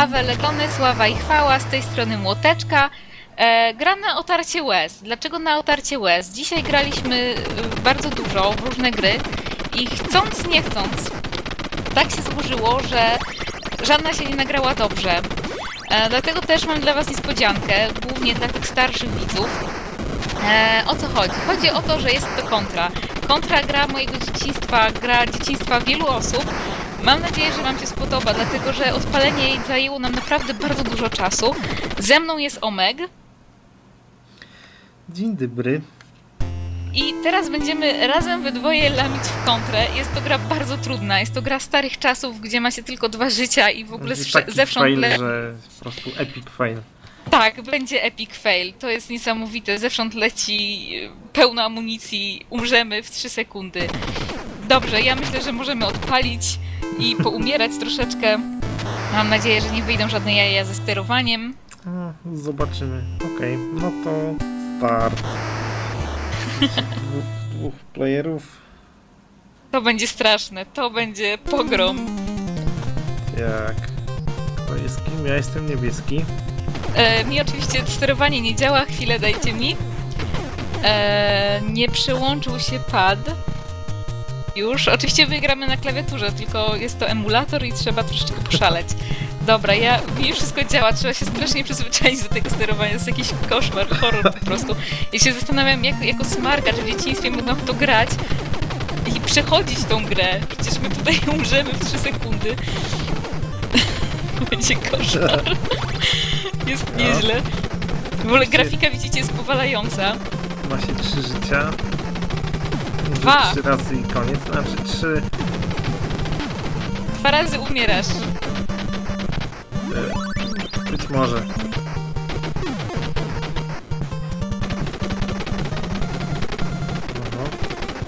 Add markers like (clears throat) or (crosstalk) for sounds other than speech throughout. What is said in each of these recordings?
Awe sława i chwała, z tej strony Młoteczka. E, gra na otarcie łez. Dlaczego na otarcie łez? Dzisiaj graliśmy e, bardzo dużo w różne gry i chcąc, nie chcąc, tak się złożyło, że żadna się nie nagrała dobrze. E, dlatego też mam dla Was niespodziankę, głównie dla tych starszych widzów. E, o co chodzi? Chodzi o to, że jest to kontra. Kontra gra mojego dzieciństwa, gra dzieciństwa wielu osób. Mam nadzieję, że Wam się spodoba, dlatego że odpalenie jej zajęło nam naprawdę bardzo dużo czasu. Ze mną jest Omeg Dzień dobry. i teraz będziemy razem we dwoje lamić w kontrę. Jest to gra bardzo trudna, jest to gra starych czasów, gdzie ma się tylko dwa życia i w ogóle Będzie zewsze- taki zewsząd fail, le... że po prostu epic fail. Tak, będzie epic fail. To jest niesamowite. Zewsząd leci y, pełno amunicji, umrzemy w 3 sekundy. Dobrze, ja myślę, że możemy odpalić i poumierać troszeczkę. Mam nadzieję, że nie wyjdą żadne jaja ze sterowaniem. A, zobaczymy. Okej, no to start. Dwóch, dwóch playerów. To będzie straszne, to będzie pogrom. Jak? Kto jest kim? Ja jestem niebieski. E, mi oczywiście sterowanie nie działa, chwilę dajcie mi. E, nie przyłączył się pad. Już. Oczywiście wygramy na klawiaturze, tylko jest to emulator i trzeba troszeczkę poszaleć. Dobra, ja, mi wszystko działa, trzeba się strasznie przyzwyczaić do tego sterowania, jest jakiś koszmar, horror po prostu. Ja się zastanawiam, jak, jako smarkacz w dzieciństwie mogłam w to grać i przechodzić tą grę. Przecież my tutaj (laughs) umrzemy w 3 sekundy. (laughs) Będzie koszmar. Jest No. nieźle. W ogóle grafika, widzicie, jest powalająca. Ma się trzy życia. Dwa. Trzy razy i koniec. Znaczy trzy. Dwa razy umierasz. e, Być może.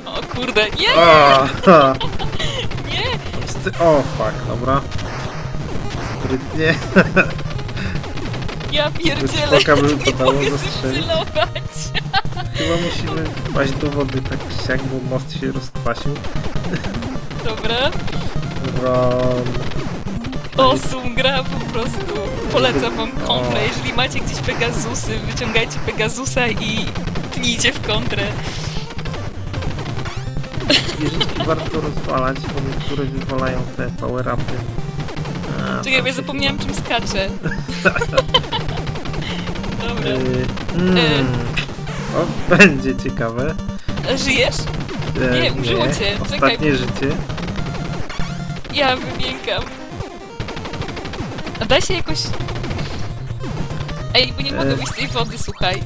O kurde, nie! O, ha. (laughs) Nie! Sty- o, fuck, dobra. Sprytnie. Ja pierdzielę, Spoko by nie mogę zastrzelić. zcelować. Chyba musimy wpaść do wody tak siak, bo most się rozkwasił. Dobra. Ron. Osum gra po prostu. Polecam wam kontrę. Jeżeli macie gdzieś Pegazusy, wyciągajcie Pegasusa i tnijcie w kontrę. Wieżyczki warto rozwalać, bo niektóre wywalają te power-upy. A, Czekaj, bo ja się zapomniałam czym skaczę. (laughs) Dobra. Yy, mm. O, będzie ciekawe. Żyjesz? E, Nie, użyło cię. Ostatnie Czekaj. życie. Ja wymiękam. A da się jakoś... Ej, bo nie mogę E. wyjść z tej wody, słuchaj.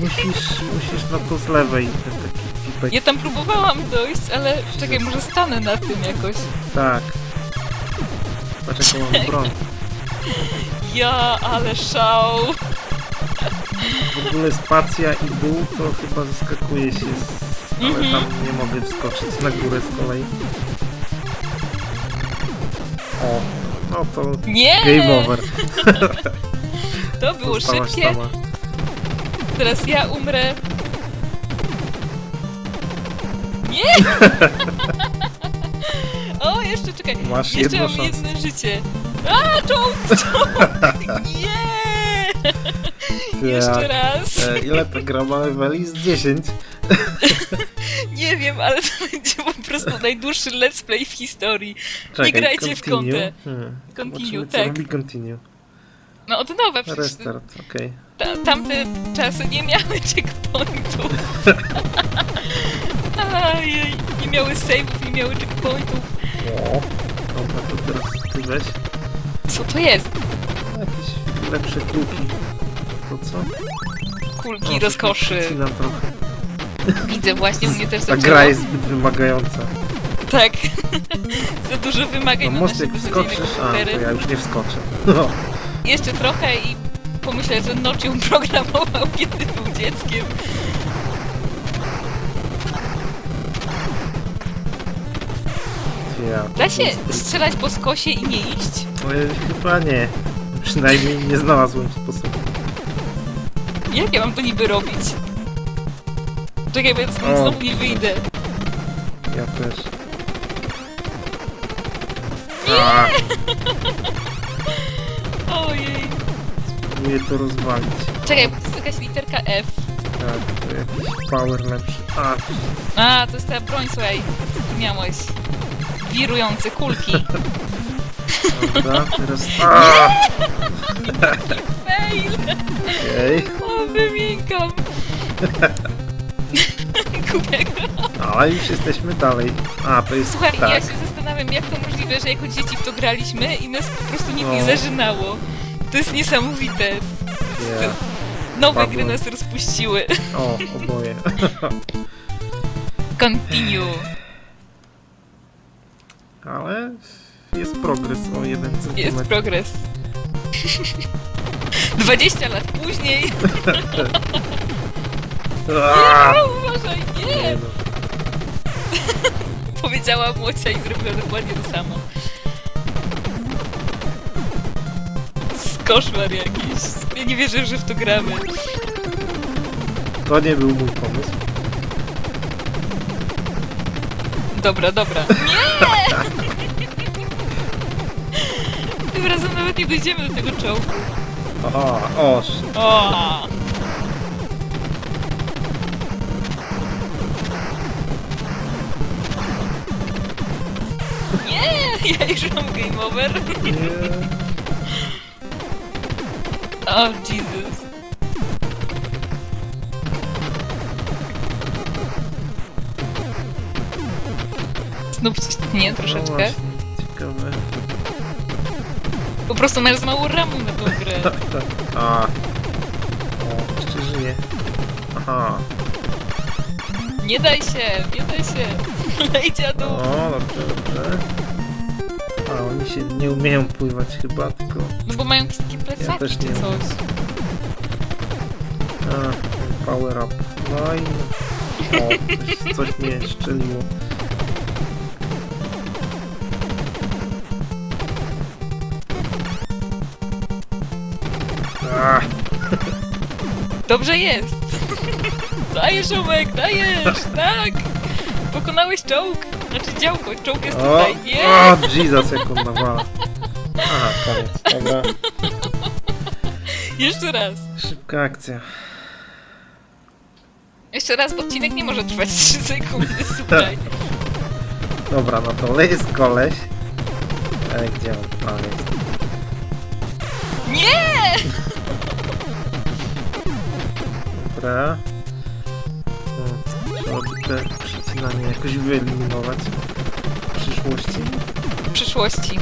Musisz, musisz na to z lewej. Ten taki pipek. Ja tam próbowałam dojść, ale czekaj, może stanę na tym jakoś. Tak. Patrz jaką mam broń. Ja, ale szał. W ogóle spacja i dół to chyba zaskakuje się z... Ale Mhm. tam nie mogę wskoczyć na górę z kolei. O, no to Nie! game over. (laughs) To było Zostałaś szybkie. sama. Teraz ja umrę. Nie! (laughs) o, jeszcze czekaj. Masz jeszcze jedną mam szansę. jedno życie. A, czołg, czołg! (laughs) Nie! Jeszcze raz. E, ile ta gra ma leveli? Z 10. (laughs) Nie wiem, ale to będzie po prostu najdłuższy let's play w historii. Czekaj, grajcie w continue. kontę. Hmm. Continue, Zobaczymy, co tak. robi continue. No od nowa przecież. Restart, okej. Ta, tamte czasy nie miały checkpointów. (laughs) Ajej, nie miały save'ów, nie miały checkpointów. Dobra, to teraz ty weź. Co to jest? Jakieś lepsze kluki. To co? Kulki rozkoszy. przycinam trochę. Widzę właśnie, u mnie też Ta zaczęło. gra jest zbyt wymagająca. Tak. (laughs) Za dużo wymagań No na most nasze jak beznadziejne wskoczysz, a to komputery. ja już nie wskoczę. No. (laughs) Jeszcze trochę i pomyślę, że ją programował, (laughs) kiedy był dzieckiem. Ja, Da się strzelać po skosie i nie iść? No, ja chyba nie. Przynajmniej nie znalazłem sposobu. Jak ja mam to niby robić? Czekaj, stąd O. znowu nie wyjdę. Ja też. A, (laughs) Ojej. Próbuję to rozwalić. Czekaj, bo to jest jakaś literka F. Tak, to jakiś power lepszy. A, A, to jest ta broń, słuchaj. Tu miałeś. Wirujące kulki. dobra, teraz... (laughs) A, Fail! okej. Wymiękam. (laughs) Kubek. Ale już jesteśmy dalej. A, to jest Słuchaj, ja tak. się zastanawiam, jak to możliwe, że jako dzieci w to graliśmy i nas po prostu nic nie No. zażynało. To jest niesamowite. Nie. Nowe Padło. gry nas rozpuściły. O, oboje. (laughs) Continue. Ale jest progres o jeden Jest centymetr. progres. (laughs) 20 lat później. (laughs) A, O, uważaj, nie nie! no. (laughs) Powiedziała Młocia i zrobiła dokładnie to samo. Koszmar jakiś. Ja nie wierzę, że w to gramy. To nie był mój pomysł. Dobra, dobra. Nie! (laughs) Tym razem nawet nie dojdziemy do tego czołgu. Aha, o, O! Nie! Ja już mam game over. nie. O, Jesus. Znów coś nie No troszeczkę. właśnie. Po prostu masz za mało ramu na tą grę. Tak, tak. A. O, jeszcze żyje. Aha. Nie daj się, nie daj się. (laughs) Lej dziadu. O, dobrze, dobrze. A, oni się nie umieją pływać chyba, tylko... No bo mają jakieś takie plecaki też czy nie coś. A, power up. No i... O, coś, coś mnie szczeliło. Dobrze jest. Dajesz, Omek, dajesz, tak. Pokonałeś czołg. Znaczy działko, czołg jest o, tutaj. Nie. o, Jesus, jak on nawala. Aha, koniec. Dobra, Jeszcze raz. szybka akcja. Jeszcze raz, bo odcinek nie może trwać 3 sekundy, słuchaj. Dobra, no to jest koleś. Ale gdzie on? A, jest. Dobra. Trzeba by te przycinanie jakoś wyeliminować w przyszłości. W przyszłości.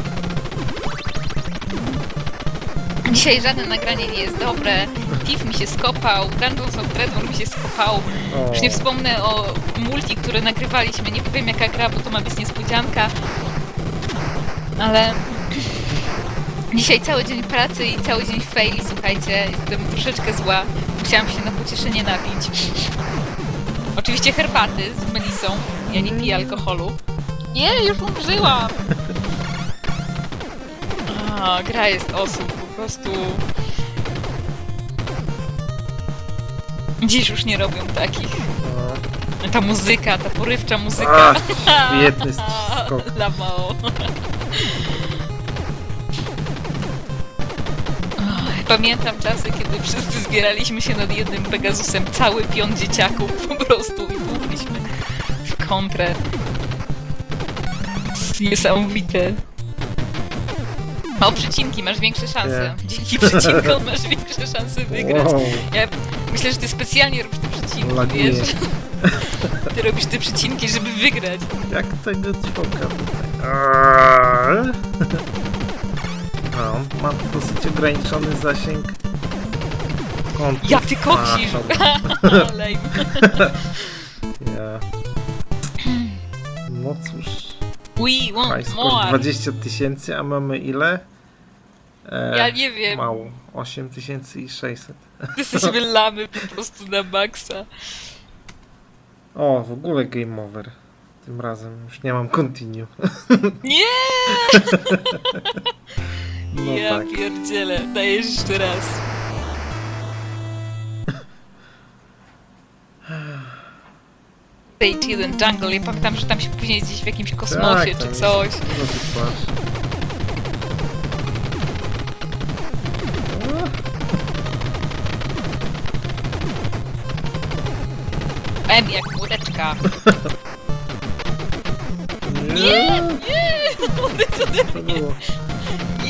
Dzisiaj żadne nagranie nie jest dobre. Tiff mi się skopał, Dungeons of Dreadmore mi się skopał. O, Już nie wspomnę o multi, który nagrywaliśmy. Nie powiem jaka gra, bo to ma być niespodzianka. Ale (clears throat) dzisiaj cały dzień pracy i cały dzień faili, słuchajcie. Jestem troszeczkę zła. Musiałam się na pocieszenie napić. Oczywiście herbaty z melisą. Ja nie piję alkoholu. Nie, już umrzyłam! A, gra jest osób, po prostu... Dziś już nie robią takich. Ta muzyka, ta porywcza muzyka. A, świetny (laughs) skok. Lamo. Pamiętam czasy, kiedy wszyscy zbieraliśmy się nad jednym Pegasusem, cały pion dzieciaków po prostu i tłukliśmy w kontrę. Niesamowite. O, przecinki, masz większe szanse. Dzięki przecinkom masz większe szanse wygrać. Wow, Ja myślę, że ty specjalnie robisz te przecinki, Laguje. wiesz? (laughs) Ty robisz te przecinki, żeby wygrać. jak tego ćwoka tutaj. Ma dosyć ograniczony zasięg kątów. Jak ty koksisz! Olej. (laughs) (laughs) ja. No cóż. We want score more. 20 tysięcy, a mamy ile? E, Ja nie wiem. Mało. 8600. (laughs) Jesteśmy lamy po prostu na maksa. O, w ogóle game over. Tym razem już nie mam continue. Nie! No ja tak. pierdzielę, dajesz jeszcze raz. Stage 1 Jungle, ja pamiętam, że tam się później gdzieś w jakimś kosmosie tak, czy coś. No jak łódeczka. (laughs) Nie, nie! One co ode mnie.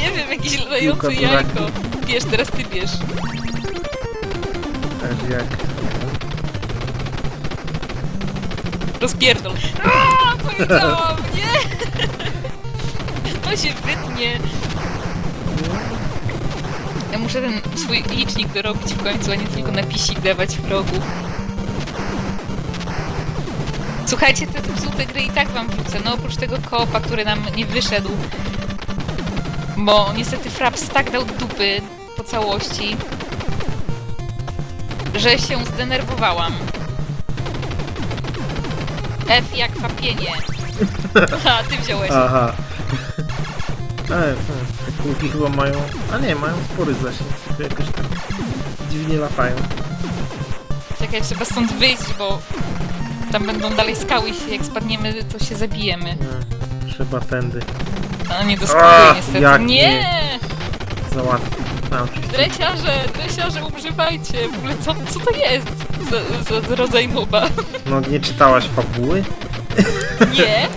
Nie wiem, jakieś Piłka latające do jajko. Bierz, teraz ty bierz. Aż jak? Rozpierdol. Aaa, powiedziałam, nie! To się wytnie. Ja muszę ten swój licznik dorobić w końcu, a nie tylko napisik dawać w rogu. Słuchajcie, te zepsute gry i tak wam wrzucę. No oprócz tego koopa, który nam nie wyszedł. Bo niestety Fraps tak dał dupy po całości, że się zdenerwowałam. F jak fapienie. (laughs) A, ty wziąłeś. Aha. (laughs) Ale te kulki chyba mają... A nie, mają spory zasięg. Tylko jakoś tak dziwnie latają. Czekaj, trzeba stąd wyjść, bo tam będą dalej skały i się- jak spadniemy, to się zabijemy. Nie, trzeba tędy. A nie A, doskakuję niestety. jak Nie! Załatwić. No, oczywiście. Dreciarze, dreciarze, używajcie! W ogóle co, co to jest za, za rodzaj moba? No nie czytałaś fabuły? Nie!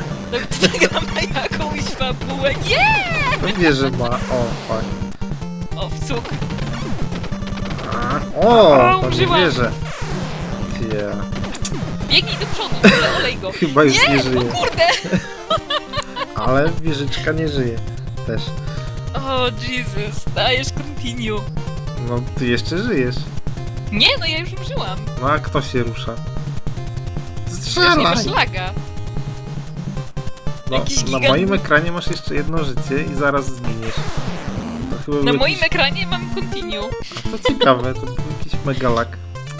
Gra ma jakąś fabułę. Nie! Pewnie, że ma. O, fajnie. O, wcuk. A, O, A, to nie użyłam. wierzę. Yeah. Biegnij do przodu, (laughs) ale olej go. Chyba już nie, Nie, żyje. o kurde! (laughs) Ale wieżyczka nie żyje. Też. O, Jesus, dajesz continue. No, ty jeszcze żyjesz. Nie, no ja już użyłam. No a kto się rusza? Przecież nie Strzelaj! masz laga. No, jakiś na gigant- moim ekranie masz jeszcze jedno życie i zaraz zginiesz. To chyba Na był moim jakiś... ekranie mam continue. To ciekawe, to był jakiś megalak.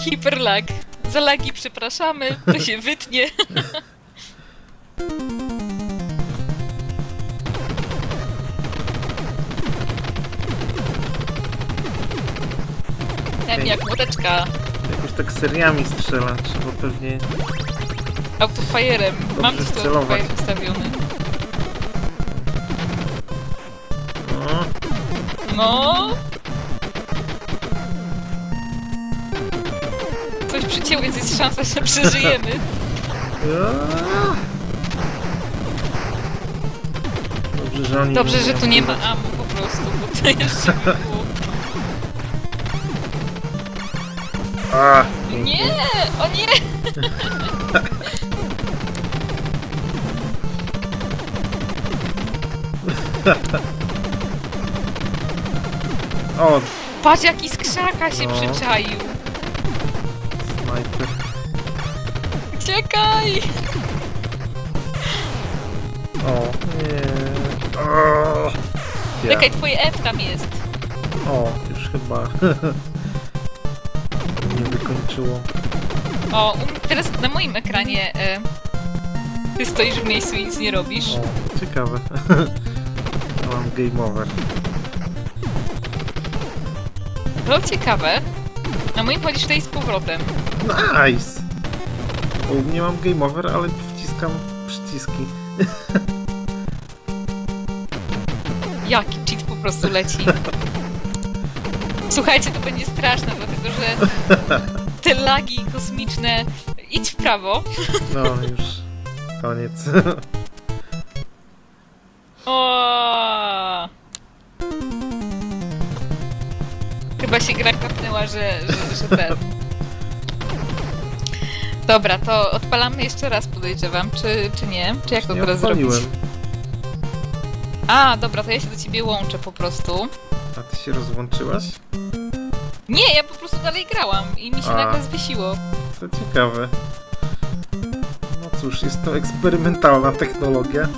Hiperlag. Za lagi przepraszamy, to się wytnie. (laughs) Em jak młoteczka. Jakoś tak seriami strzela, trzeba pewnie... Autofire'em. Mam Dobrze tu ustawiony. No, No. Coś przycięło, więc jest szansa, że przeżyjemy. Aaa. Dobrze, że oni... Dobrze, że tu nie ma amu po prostu, bo to jeszcze by było. A, Nie! O nie! (laughs) O, Patrz jaki z krzaka się No. przyczaił. snajper. Uciekaj! O, nie. O, ja. Czekaj, twoje F tam jest. O, już chyba (laughs) nie wykończyło. O, teraz na moim ekranie e, ty stoisz w miejscu i nic nie robisz. O, ciekawe. (laughs) Mam game over. No ciekawe. Na moim chodzisz tutaj z powrotem. Nice! Bo U mnie mam game over, ale wciskam przyciski. (laughs) Jaki cheat po prostu leci. (laughs) Słuchajcie, to będzie straszne, dlatego że te lagi kosmiczne... Idź w prawo. No już koniec. (laughs) O! Chyba się gra kapnęła, że, że, że ten. Dobra, to odpalamy jeszcze raz, podejrzewam, czy, czy nie? Czy jak to nie teraz zrobić? odpaliłem. A, dobra, to ja się do ciebie łączę po prostu. A ty się rozłączyłaś? Nie, ja po prostu dalej grałam i mi się A. nagle zwiesiło. To ciekawe. No cóż, jest to eksperymentalna technologia.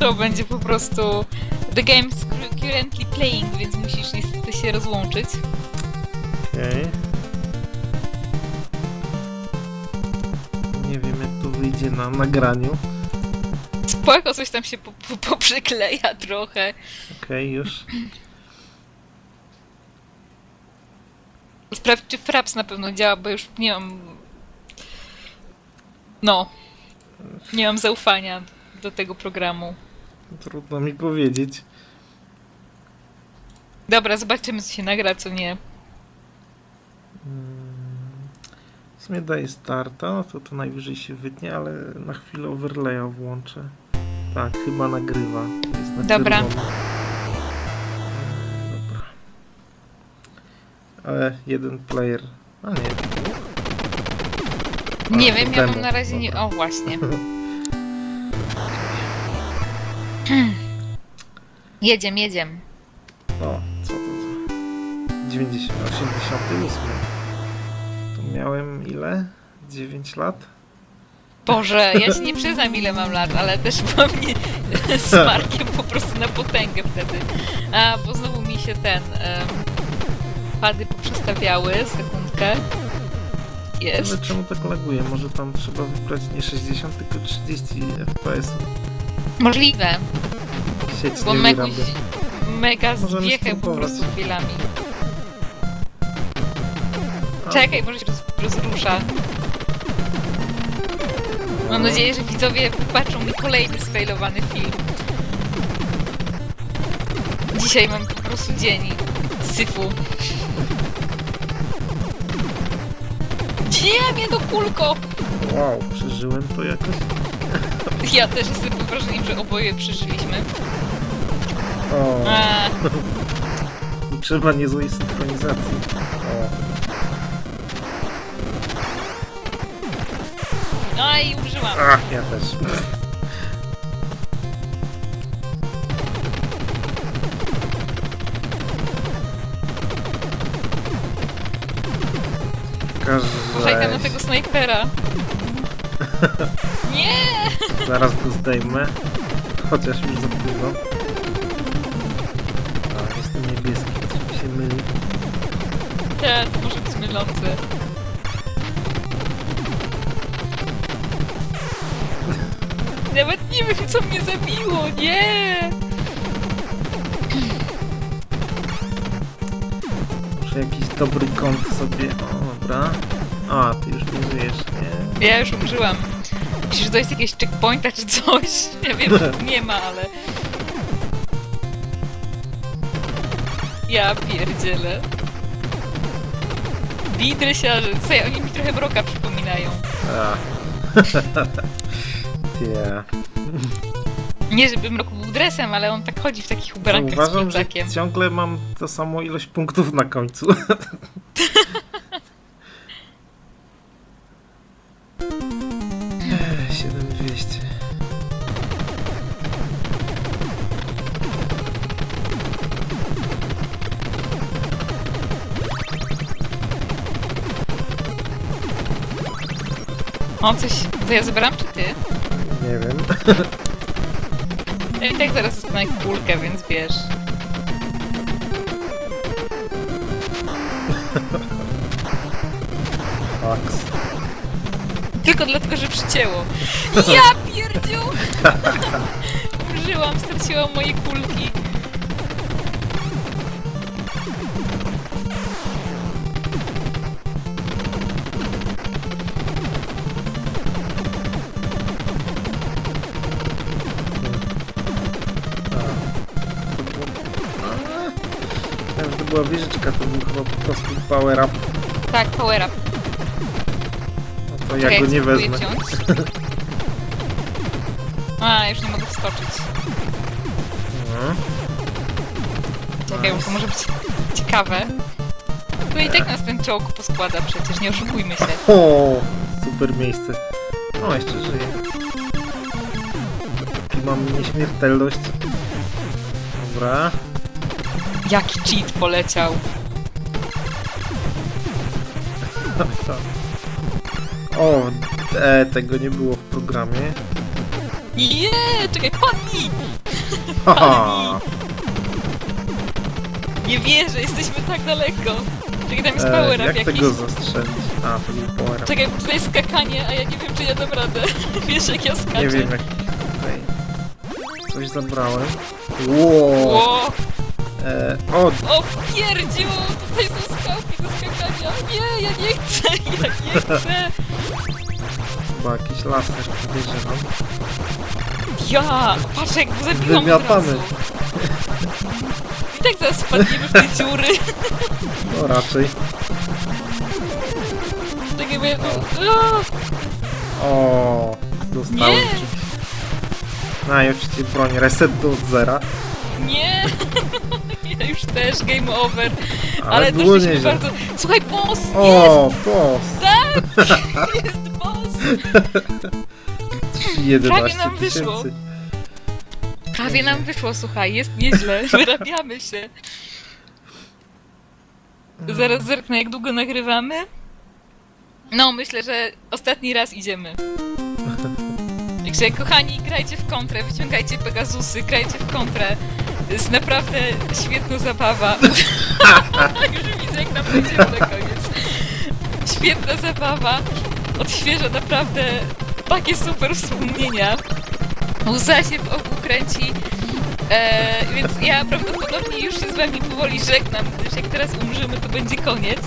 To będzie po prostu the game is cur- currently playing, więc musisz niestety się rozłączyć. Okej. Nie wiem jak to wyjdzie na nagraniu. Spoko, coś tam się po, po, poprzykleja trochę. Okej, już. Sprawdź, czy Fraps na pewno działa, bo już nie mam. No. Nie mam zaufania do tego programu. Trudno mi powiedzieć. Dobra, zobaczymy, co się nagra, co nie. Mm, W sumie daje starta, no to to najwyżej się wytnie, ale na chwilę overlaya włączę. Tak, chyba nagrywa. Jest na Dobra. Ale jeden player. A nie. A, Nie wiem, ja mam na razie nie... O, właśnie. (laughs) Jedziem, jedziem. O, co to za... 90, 88. To miałem ile? 9 lat? Boże, ja się nie przyznam ile mam lat, ale też (laughs) byłam nie, z Markiem po prostu na potęgę wtedy. A, bo znowu mi się ten... em, pady poprzestawiały, sekundkę. Ale Jest. czemu tak laguje? Może tam trzeba wybrać nie 60, tylko 30 fps. Możliwe, Sieć bo nie ma jakąś wyrabia. mega Możemy zwiechę po spróbować. prostu chwilami. A, Czekaj, może się roz, rozrusza. Mam no. nadzieję, że widzowie wybaczą mi kolejny sfailowany film. Dzisiaj mam po prostu dzień syfu. Gdzie mnie do kulko? Wow, przeżyłem to jakoś. (laughs) Ja też jestem pod wrażeniem, że oboje przeżyliśmy. O, A, (laughs) trzeba niezłej synchronizacji. O, no i użyłam. ach, ja też. Tego snajpera. Nie! Zaraz go zdejmę. Chociaż już za późno. A, jestem niebieski, to mi się myli. Ten może być mylący. Nawet nie wiem, co mnie zabiło, nie! Muszę jakiś dobry kąt sobie. O, dobra. A, ty już nie żyjesz, nie? Ja już umrzyłam. Myślisz, że to jest jakieś checkpointa czy coś? Ja wiem, że nie ma, ale... Ja pierdzielę. Widry się, co oni mi trochę mroka przypominają. (laughs) A. yeah. Nie, żeby mrok był dresem, ale on tak chodzi w takich ubrankach z Uważam, że plecakiem. ciągle mam to samą ilość punktów na końcu. (laughs) O, coś... To ja zabieram, czy ty? Nie wiem. Ja i tak zaraz dostanę kulkę, więc wiesz. Faks. Tylko dlatego, że przycięło. (laughs) Ja pierdziu! (laughs) Użyłam, straciłam moje kulki. Była wieżyczka, to był chyba po prostu power up. Tak, power up. No to ja go nie wezmę. (laughs) A, już nie mogę wskoczyć. No. Czekaj, bo to może być ciekawe. To i tak nas ten czołg poskłada przecież, nie oszukujmy się. O, super miejsce. O, jeszcze żyję. Taki mam nieśmiertelność. Dobra. Jaki cheat poleciał. O, e, tego nie było w programie. Nie, czekaj, padnij! Haha. (laughs) Nie wierzę, jesteśmy tak daleko. Czekaj, tam jest E, power up jak jakiś. tego zastrzelić? A, to był power up. Czekaj, bo tutaj jest skakanie, a ja nie wiem, czy ja dam radę. (laughs) Wiesz, jak ja skaczę. Nie wiem jak... Coś zabrałem. Wow. Ło, E, o, o pierdziu, tutaj są skałki do skakania. Nie, ja nie chcę, ja nie chcę. chyba jakiś laser podejrzewam. Ja, patrz jak go zabiłam od Wymiatamy. razu. I tak zaraz wpadniemy w te dziury. No raczej. Czekaj, mnie... O, O, dostałem Nie. No i oczywiście broń reset do zera, nie! Już też, game over. ale, Ale było doszliśmy nieźle. bardzo... Słuchaj, boss! Jest! O, boss! Tak! (laughs) Jest boss! 11 nam wyszło. tysięcy. Prawie nam wyszło, słuchaj, jest nieźle. (laughs) Wyrabiamy się. Zaraz zerknę, jak długo nagrywamy. No, myślę, że ostatni raz idziemy. (laughs) Także, kochani, grajcie w kontrę, wyciągajcie Pegazusy, grajcie w kontrę. To jest naprawdę świetna zabawa. (laughs) Już widzę, jak nam będzie na koniec. Świetna zabawa. Odświeża naprawdę takie super wspomnienia. Łza się w oku kręci. E, więc ja prawdopodobnie już się z wami powoli żegnam, gdyż jak teraz umrzymy, to będzie koniec.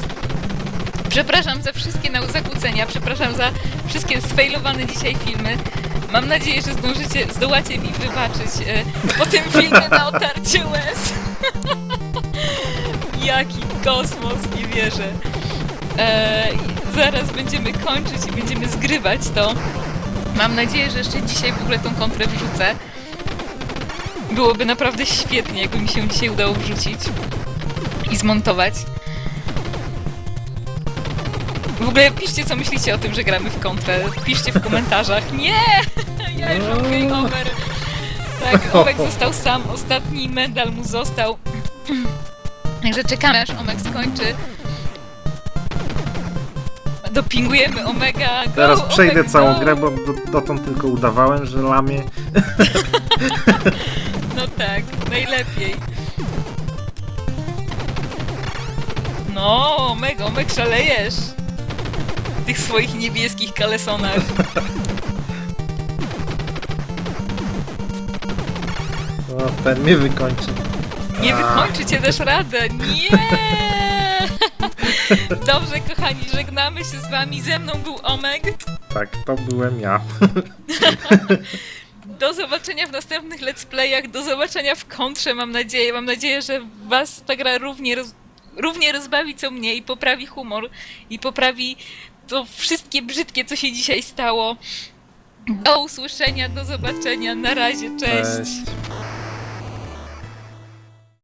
Przepraszam za wszystkie zakłócenia, przepraszam za wszystkie sfejlowane dzisiaj filmy. Mam nadzieję, że zdążycie, zdołacie mi wybaczyć e, po tym filmie na otarcie łez. (laughs) Jaki kosmos, nie wierzę. E, zaraz będziemy kończyć i będziemy zgrywać to. Mam nadzieję, że jeszcze dzisiaj w ogóle tą kontrę wrzucę. Byłoby naprawdę świetnie, jakby mi się dzisiaj udało wrzucić i zmontować. W ogóle piszcie, co myślicie o tym, że gramy w kontrę. Piszcie w komentarzach. Nie! (laughs) Ja już mam game over. Tak, Omek został sam. Ostatni medal mu został. Także czekamy, aż Omek skończy. Dopingujemy Omega. Go, Teraz przejdę Omek, całą go. grę, bo do, dotąd tylko udawałem, że lamię. (laughs) No tak, najlepiej. No, Omega, Omek szalejesz. Tych swoich niebieskich kalesonach. O, ten mnie wykończy. Nie wykończycie też radę. Nie! (laughs) Dobrze, kochani, żegnamy się z wami. Ze mną był Omek. Tak, to byłem ja. (laughs) Do zobaczenia w następnych let's playach, do zobaczenia w kontrze, mam nadzieję. Mam nadzieję, że was ta gra równie, roz, równie rozbawi co mnie i poprawi humor i poprawi to wszystkie brzydkie, co się dzisiaj stało. Do usłyszenia, do zobaczenia, na razie, cześć. Cześć.